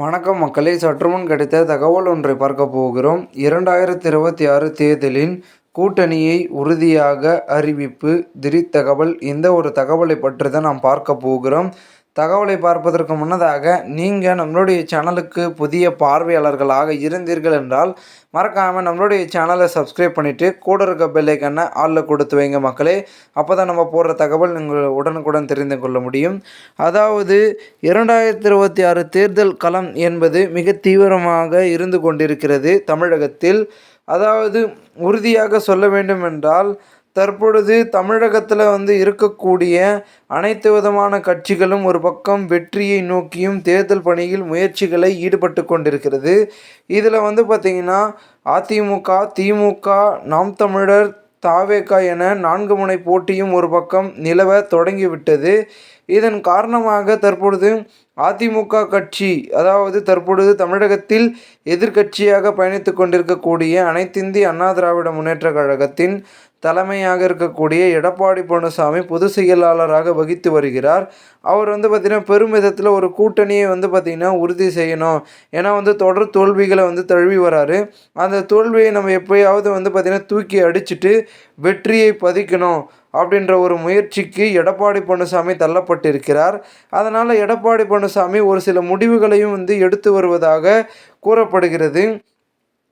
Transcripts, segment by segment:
வணக்கம் மக்களே. சற்றுமுன் கிடைத்த தகவல் ஒன்றை பார்க்க போகிறோம். இரண்டாயிரத்தி இருபத்தி ஆறு தேர்தலின் கூட்டணியை உறுதியாக அறிவிப்பு திடீர் தகவல் இந்த ஒரு தகவலை பற்றி தான் நாம் பார்க்க போகிறோம். தகவலை பார்ப்பதற்கு முன்னதாக நீங்கள் நம்மளுடைய சேனலுக்கு புதிய பார்வையாளர்களாக இருந்தீர்கள் என்றால் மறக்காமல் நம்மளுடைய சேனலை சப்ஸ்கிரைப் பண்ணிவிட்டு கூட இருக்க பெல்லைக்கண்ணை ஆளில் கொடுத்து வைங்க மக்களே. அப்போ தான் நம்ம போடுற தகவல் நீங்கள் உடனுக்குடன் தெரிந்து கொள்ள முடியும். அதாவது இரண்டாயிரத்தி இருபத்தி ஆறு தேர்தல் களம் என்பது மிக தீவிரமாக இருந்து கொண்டிருக்கிறது தமிழகத்தில். அதாவது உறுதியாக சொல்ல வேண்டும் என்றால் தற்பொழுது தமிழகத்தில் வந்து இருக்கக்கூடிய அனைத்து விதமான கட்சிகளும் ஒரு பக்கம் வெற்றியை நோக்கியும் தேர்தல் பணியில் முயற்சிகளை ஈடுபட்டு கொண்டிருக்கிறது. இதில் வந்து பார்த்திங்கன்னா அதிமுக திமுக நாம் தமிழர் தாவேகா என நான்கு முனை போட்டியும் ஒரு பக்கம் நிலவ தொடங்கிவிட்டது. இதன் காரணமாக தற்பொழுது அதிமுக கட்சி அதாவது தற்பொழுது தமிழகத்தில் எதிர்க்கட்சியாக பயணித்து கொண்டிருக்கக்கூடிய அனைத்திந்திய அண்ணா திராவிட முன்னேற்ற கழகத்தின் தலைமையாக இருக்கக்கூடிய எடப்பாடி பழனிசாமி பொதுச் செயலாளராக வகித்து வருகிறார். அவர் வந்து பார்த்திங்கன்னா பெருமிதத்தில் ஒரு கூட்டணியை வந்து பார்த்திங்கன்னா உறுதி செய்யணும். ஏன்னா வந்து தொடர் தோல்விகளை வந்து தழுவி வராரு. அந்த தோல்வியை நம்ம எப்போயாவது வந்து பார்த்திங்கன்னா தூக்கி அடிச்சுட்டு வெற்றியை பதிக்கணும் அப்படின்ற ஒரு முயற்சிக்கு எடப்பாடி பழனிசாமி தள்ளப்பட்டிருக்கிறார். அதனால் எடப்பாடி பழனிசாமி ஒரு சில முடிவுகளையும் வந்து எடுத்து வருவதாக கூறப்படுகிறது.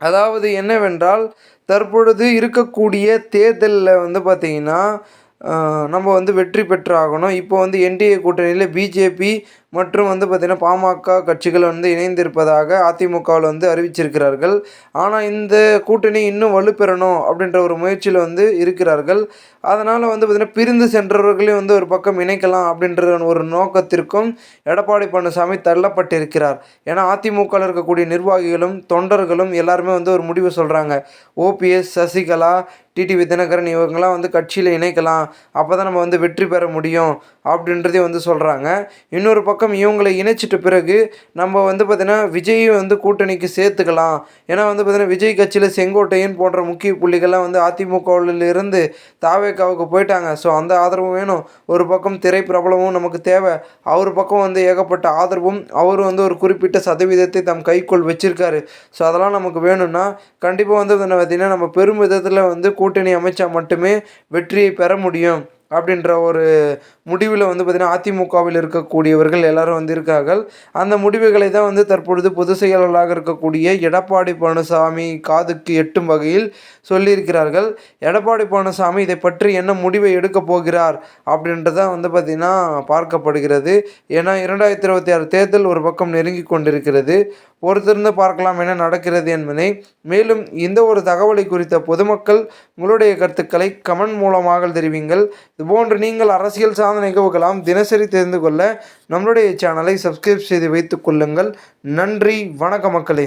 அதாவது என்னவென்றால் தற்பொழுது இருக்கக்கூடிய தேர்தலில் வந்து பார்த்திங்கன்னா நம்ம வந்து வெற்றி பெற்றாகணும். இப்போ வந்து என்டிஏ கூட்டணியில் பிஜேபி மற்றும் வந்து பார்த்திங்கன்னா பாமக கட்சிகள் வந்து இணைந்திருப்பதாக அதிமுகவில் வந்து அறிவிச்சிருக்கிறார்கள். ஆனால் இந்த கூட்டணி இன்னும் வலுப்பெறணும் அப்படின்ற ஒரு முயற்சியில் வந்து இருக்கிறார்கள். அதனால் வந்து பார்த்திங்கன்னா பிரிந்து சென்றவர்களையும் வந்து ஒரு பக்கம் இணைக்கலாம் அப்படின்ற ஒரு நோக்கத்திற்கும் எடப்பாடி பழனிசாமி தள்ளப்பட்டிருக்கிறார். ஏன்னா அதிமுகவில் இருக்கக்கூடிய நிர்வாகிகளும் தொண்டர்களும் எல்லாருமே வந்து ஒரு முடிவு சொல்கிறாங்க ஓபிஎஸ் சசிகலா டிடிவி தினகரன் இவங்கெல்லாம் வந்து கட்சியில் இணைக்கலாம். அப்போ தான் நம்ம வந்து வெற்றி பெற முடியும் அப்படின்றதையும் வந்து சொல்கிறாங்க இன்னொரு பக்கம் இவங்களை இணைச்சிட்ட பிறகு நம்ம வந்து பார்த்திங்கன்னா விஜயும் வந்து கூட்டணிக்கு சேர்த்துக்கலாம். ஏன்னா வந்து பார்த்திங்கன்னா விஜய் கட்சியில் செங்கோட்டையன் போன்ற முக்கிய புள்ளிகள்லாம் வந்து அதிமுகவில் இருந்து தாவேக்காவுக்கு போயிட்டாங்க. ஸோ அந்த ஆதரவும் வேணும். ஒரு பக்கம் திரை பிரபலமும் நமக்கு தேவை. அவர் பக்கம் வந்து ஏகப்பட்ட ஆதரவும் அவரும் வந்து ஒரு குறிப்பிட்ட சதவீதத்தை தம் கைக்குள் வச்சிருக்காரு. ஸோ அதெல்லாம் நமக்கு வேணும்னா கண்டிப்பாக வந்து பார்த்திங்கன்னா நம்ம பெரும் விதத்தில் வந்து கூ கூட்டணி அமைச்சா மட்டுமே வெற்றியை பெற முடியும். அப்படின்ற ஒரு முடிவில் வந்து பார்த்திங்கன்னா அதிமுகவில் இருக்கக்கூடியவர்கள் எல்லாரும் வந்து இருக்கார்கள் அந்த முடிவுகளை தான் வந்து தற்பொழுது பொதுச் செயலாளராக இருக்கக்கூடிய எடப்பாடி பழனிசாமி காதுக்கு எட்டும் வகையில் சொல்லியிருக்கிறார்கள். எடப்பாடி பழனிசாமி இதை பற்றி என்ன முடிவை எடுக்கப் போகிறார் அப்படின்றதான் வந்து பார்த்திங்கன்னா பார்க்கப்படுகிறது. ஏன்னா இரண்டாயிரத்தி இருபத்தி ஆறு தேர்தல் ஒரு பக்கம் நெருங்கி கொண்டிருக்கிறது. பொறுத்திருந்து பார்க்கலாம் என நடக்கிறது என்பதை. மேலும் இந்த ஒரு தகவலை குறித்த பொதுமக்கள் உங்களுடைய கருத்துக்களை கமெண்ட் மூலமாக தெரிவிங்கள். இதுபோன்று நீங்கள் அரசியல் சார்ந்த நிகழ்வுகளாம் தினசரி தெரிந்து கொள்ள நம்மளுடைய சேனலை சப்ஸ்கிரைப் செய்து வைத்துக் கொள்ளுங்கள். நன்றி. வணக்க மக்களே.